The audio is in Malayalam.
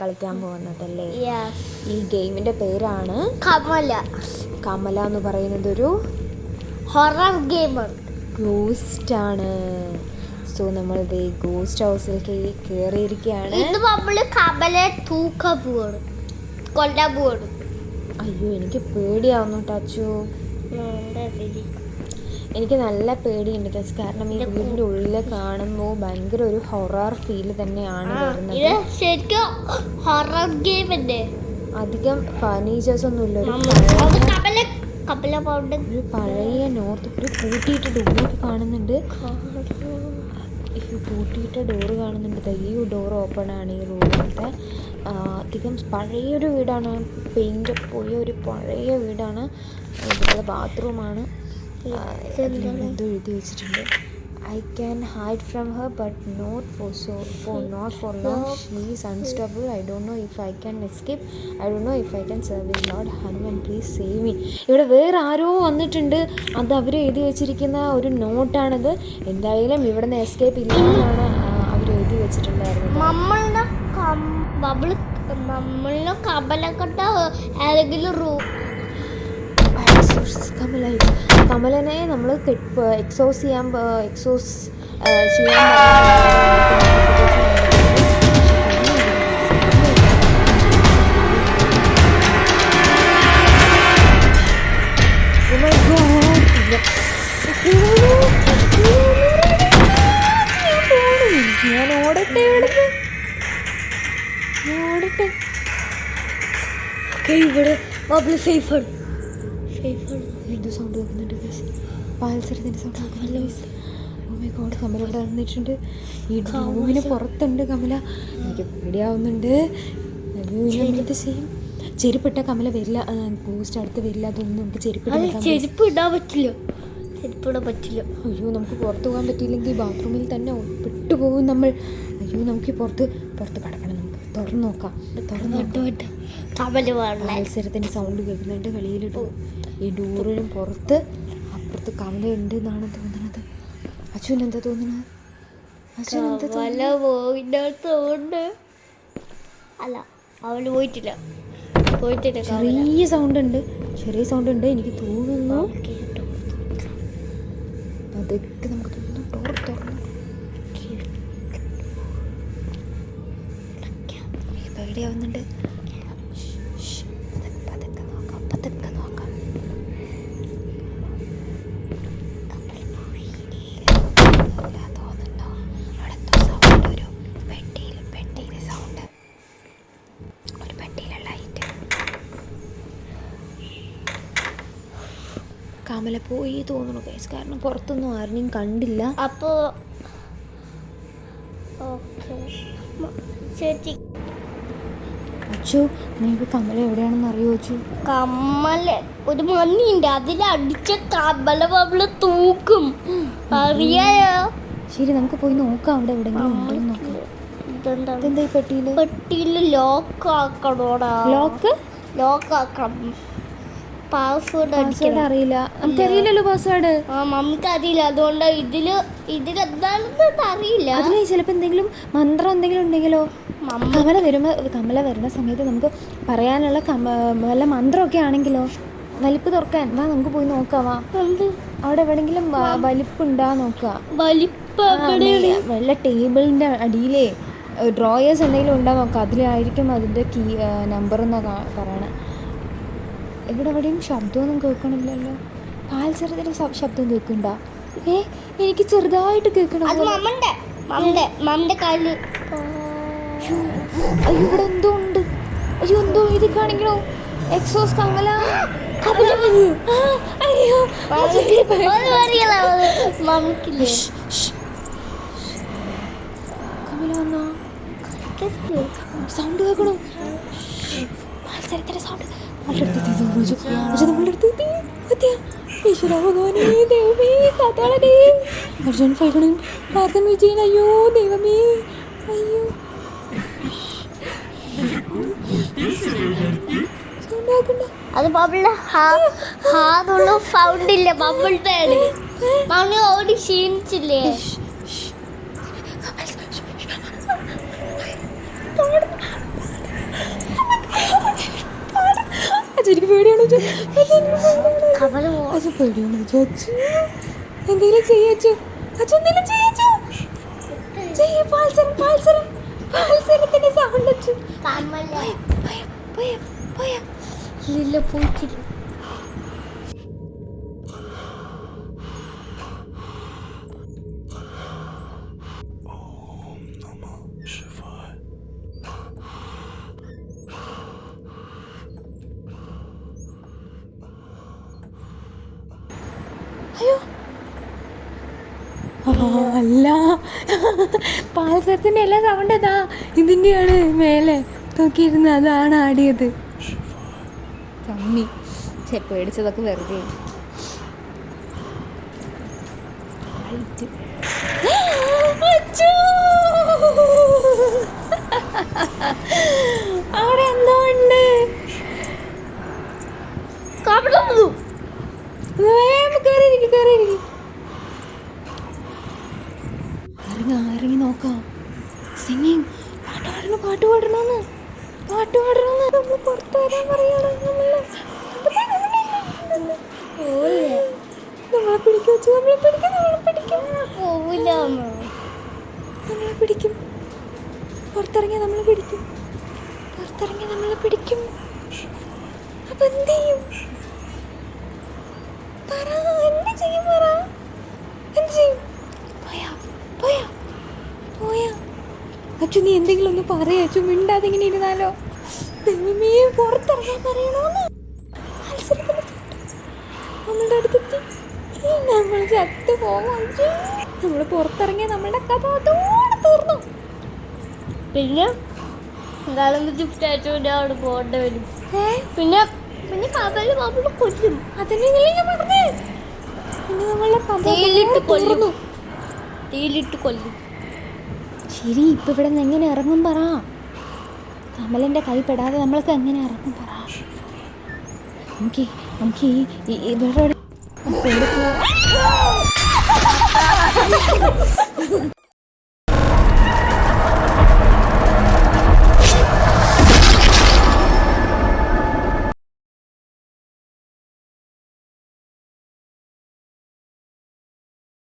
കളിക്കാൻ പോകുന്നതല്ലേ. ഈ ഗെയിമിന്റെ പേരാണ് കമല. കമല എന്ന് പറയുന്നത് ഒരു ഹൊറർ ഗെയിമർ ഗോസ്റ്റ് ആണ് സോ നമ്മൾ ഗോസ്റ്റ് ഹൗസിലേക്ക് കയറിയിരിക്കുകയാണ് നമ്മൾ കമലെ തൂക്ക പോവാണ്. കൊല്ലാൻ പോവാണ്. അയ്യോ എനിക്ക് പേടിയാവുന്നു ടച്ചു. എനിക്ക് നല്ല പേടിയുണ്ട് ജസ്റ്റ് കാരണം ഈ വീടിന്റെ ഉള്ളിൽ കാണുമ്പോൾ ഭയങ്കര ഒരു ഹൊറർ ഫീൽ തന്നെയാണ് വരുന്നത്. ശരിക്കും ഹൊറർ ഗെയിം അല്ലേ? അധികം ഫർണിച്ചേഴ്സ് ഒന്നും ഇല്ല. ഒരു പഴയ നോർത്ത് ഒരു പൂട്ടിയിട്ട ഡോറൊക്കെ കാണുന്നുണ്ട്. പൂട്ടിയിട്ട ഡോറ് കാണുന്നുണ്ട്. തയ്യോ ഈ ഡോർ ഓപ്പൺ ആണ് ഈ റൂമിലത്തെ അധികം പഴയൊരു വീടാണ്. പെയിന്റ് പോയ ഒരു പഴയ വീടാണ്. ഇവിടുത്തെ ബാത്റൂമാണ് എന്തോ എഴുതി വെച്ചിട്ടുണ്ട്. I can hide from her but not for so for not for long she is unstoppable I don't know if I can escape I don't know if I can survive Lord Hanuman please save me ഇവിടെ വേറെ ആരോ വന്നിട്ടുണ്ട്. അത് അവർ എഴുതി വെച്ചിരിക്കുന്ന ഒരു നോട്ടാണത്. എന്തായാലും ഇവിടെ നിന്ന് എസ്കേപ്പ് ഇല്ല എന്നാണ് അവർ എഴുതി വെച്ചിട്ടുണ്ടായിരുന്നത്. നമ്മളുടെ നമ്മൾ നമ്മളുടെ കമല കണ്ട ഏതെങ്കിലും റൂം കമല കമലനെ നമ്മൾ എക്സോസ് ചെയ്യാൻ എക്സോസ് ചെയ്യാൻ Oh my ഞാൻ ഓടട്ടെ ഇവിടുന്ന് ഞാൻ ഓടട്ടെ. ഇവിടെ സേഫാണ് സേഫാണ് എന്തോ സൗണ്ട് കേൾക്കുന്നുണ്ട് ഗൈസ് പാൽസരത്തിന്റെ സൗണ്ട് ഗോഡ് കമല ഇവിടെ വന്നിട്ടുണ്ട്. ഈ ഡ്രോമിന് പുറത്തുണ്ട് കമല. എനിക്ക് പേടിയാവുന്നുണ്ട്. ചെയ്യും. ചെരുപ്പിട്ട കമല വരില്ല. പോസ്റ്റ് അടുത്ത് വരില്ല. അതൊന്നും നമുക്ക് ചെരുപ്പിട്ട് ചെരുപ്പ് ഇടാൻ പറ്റില്ല. പറ്റില്ല. അയ്യോ നമുക്ക് പുറത്ത് പോകാൻ പറ്റിയില്ലെങ്കിൽ ബാത്റൂമിൽ തന്നെ പെട്ടുപോകും നമ്മൾ. അയ്യോ നമുക്ക് പുറത്ത് പുറത്ത് കിടക്കണം നമുക്ക്. തുറന്നു നോക്കാം. തുറന്നു മത്സരത്തിന്റെ മത്സരത്തിന്റെ സൗണ്ട് കേൾക്കുന്നുണ്ട്. വെളിയിലിട്ടു. ഈ ഡോറിനും പുറത്ത് അപ്പുറത്ത് കമല ഉണ്ട് എന്നാണ് തോന്നുന്നത്. അച്ഛൻ എന്താ തോന്നുന്നത് അച്ഛൻ എന്താ പോയിട്ടുണ്ട് അല്ല അവൾ പോയിട്ടില്ല. പോയിട്ടില്ല ചെറിയ സൗണ്ട് ഉണ്ട് ചെറിയ സൗണ്ട് ഉണ്ട് എനിക്ക് തോന്നുന്നു. അതൊക്കെ നമുക്ക് തോന്നുന്നു ഡോർ തുറന്നു പേടിയാവുന്നുണ്ട് കമല പോയി തോന്നുന്നു കേസ് കാരണം പുറത്തൊന്നും ആരെയും കണ്ടില്ല. അപ്പോ ഓക്കെ. ചേച്ചി. അച്ചു നിങ്ങൾക്ക് കമല എവിടെയാണെന്ന് അറിയോ അച്ചു? കമ്മല ഒരു മണ്ണിണ്ട് അതിലടിച്ച കമ്മല അവൾ തൂക്കും. അറിയായോ? ശരി നമുക്ക് പോയി നോക്കാം അവിടെ എവിടെങ്കിലും ഉണ്ടോ നോക്കാം. ഇതെന്താ? ഈ പെട്ടിയിൽ? പെട്ടിയിൽ ലോക്ക് ആക്കണോടാ. ലോക്ക് ലോക്ക് ആക്കണം. പാസ്വേഡ് പാസ്വേഡ് അറിയില്ല. നമുക്കറിയില്ലല്ലോ പാസ്വേഡ് ആ മമ്മിക്ക് അറിയില്ല അതുകൊണ്ട് ഇതിൽ ഇതിലെന്താണെന്ന് അറിയില്ല അതിന് ചിലപ്പോൾ എന്തെങ്കിലും മന്ത്രം എന്തെങ്കിലും ഉണ്ടെങ്കിലോ? കമല വരുമ്പോൾ കമല വരുന്ന സമയത്ത് നമുക്ക് പറയാനുള്ള വല്ല മന്ത്രമൊക്കെ ആണെങ്കിലോ? വലിപ്പ് തുറക്കാൻ. വാ നമുക്ക് പോയി നോക്കാം. വാ. എന്ത്? അവിടെ എവിടെങ്കിലും വലിപ്പുണ്ടാ നോക്കുക വലിപ്പ് വല്ല ടേബിളിന്റെ അടിയിലേ ഡ്രോയേഴ്സ് എന്തെങ്കിലും ഉണ്ടാ നോക്കാം. അതിലായിരിക്കും അതിന്റെ കീ നമ്പർ എന്നാ പറയണേ. ഇവിടെ എവിടെയും ശബ്ദമൊന്നും കേൾക്കണില്ലല്ലോ. പാൽസരത്തിന്റെ ശബ്ദം കേൾക്കണ്ട? ഏ എനിക്ക് ചെറുതായിട്ട് കേൾക്കണം അയ്യോ ഇവിടെ എന്തോ ഉണ്ട്. അയ്യോ എന്തോ ഇത് കാണിക്കണോ? എക്സോസ് കമല. അയ്യോ കമല വന്നാ? സൗണ്ട് കേൾക്കണോ? മത്സരത്തിന്റെ സൗണ്ട് നമ്മളുടെ അടുത്ത് എത്തി തോന്നുന്നു പക്ഷെ നമ്മളുടെ അടുത്ത് എത്തി എത്തിയ ഈശ്വര ഭഗവാനേ ദൈവമേ കാത്താളനേ. അർജുൻ ഫൽഗുണൻ പ്രാർത്ഥന വിജയൻ അയ്യോ ദൈവമേ അയ്യോ. അത് ബബിൾ ഹാന്നുള്ള സൗണ്ട് ഇല്ല. ബബിളുടെ ആണ് മമ്മി ഓടി ക്ഷീണിച്ചില്ലേ? അച്ഛൻ പേടിയാണ് അച്ഛൻ എന്തെങ്കിലും ചെയ്യച്ചു? അച്ഛൻ എന്തെങ്കിലും ചെയ്യച്ചു? ചെയ്യ പാൽസരം പാൽസരം. പാൽസരത്തിന്റെ സൗണ്ട് അച്ഛൻ പോയ പോയ പോയ. ലില്ല പോയിട്ടില്ല അല്ല. പാൽസരത്തിന്റെ എല്ലാ സൗണ്ട് അതാ ഇതിന്റെയാണ് മേലെ നോക്കിയിരുന്ന അതാണ് ആടിയത്. പേടിച്ചതൊക്കെ വെറുതെ! അവിടെ എന്തോ ഉണ്ട്. വേഗം കയറിയിരിക്ക് കയറിയിരിക്ക് ഇറങ്ങി നോക്കാം. സിംഗിങ് പാട്ട് പാടണം പാട്ട് പാടണമെന്ന് പാട്ട് പാടണമെന്ന് നമ്മൾ പുറത്ത് വരാൻ പറയണം. നമ്മൾ പിടിക്കും വെച്ച് നമ്മളെ പിടിക്കും നമ്മളെ പിടിക്കും. പോവില്ല നമ്മളെ പിടിക്കും. പുറത്തിറങ്ങിയ നമ്മളെ പിടിക്കും. പുറത്തിറങ്ങിയ നമ്മളെ പിടിക്കും. അപ്പൊ എന്ത് ചെയ്യും? പറ എന്ത് ചെയ്യും പറ? എന്ത് ചെയ്യും? പോയാ പോയാ. അച്ചു നീ എന്തെങ്കിലും ഒന്ന് പറയാ. അച്ചു മിണ്ടാതെ ഇങ്ങനെ ഇരുന്നാലോ? ദൈവമേ പുറത്തിറങ്ങാൻ പറയണോന്ന്? അടുത്തെത്തി. നമ്മൾ ചത്തു പോവാം. നമ്മൾ പുറത്തിറങ്ങിയ നമ്മളുടെ കഥ അതോടെ തീർന്നു. പിന്നെ? അവിടെ പോകേണ്ട വരും. ഏ? പിന്നെ? പിന്നെ കൊല്ലും. അതിനല്ലേ ഞാൻ പറഞ്ഞേ. പിന്നെ നമ്മളുടെ കഥ തീയിലിട്ട് അതോടെ കൊല്ലും. തീയിലിട്ട് കൊല്ലും. ശരി ഇപ്പൊ ഇവിടെ നിന്ന് എങ്ങനെ ഇറങ്ങും പറ. കമലിന്റെ കൈ പെടാതെ നമ്മൾക്ക് എങ്ങനെ ഇറങ്ങും പറ. നമുക്ക് നമുക്ക് ഈ ഇവിടെ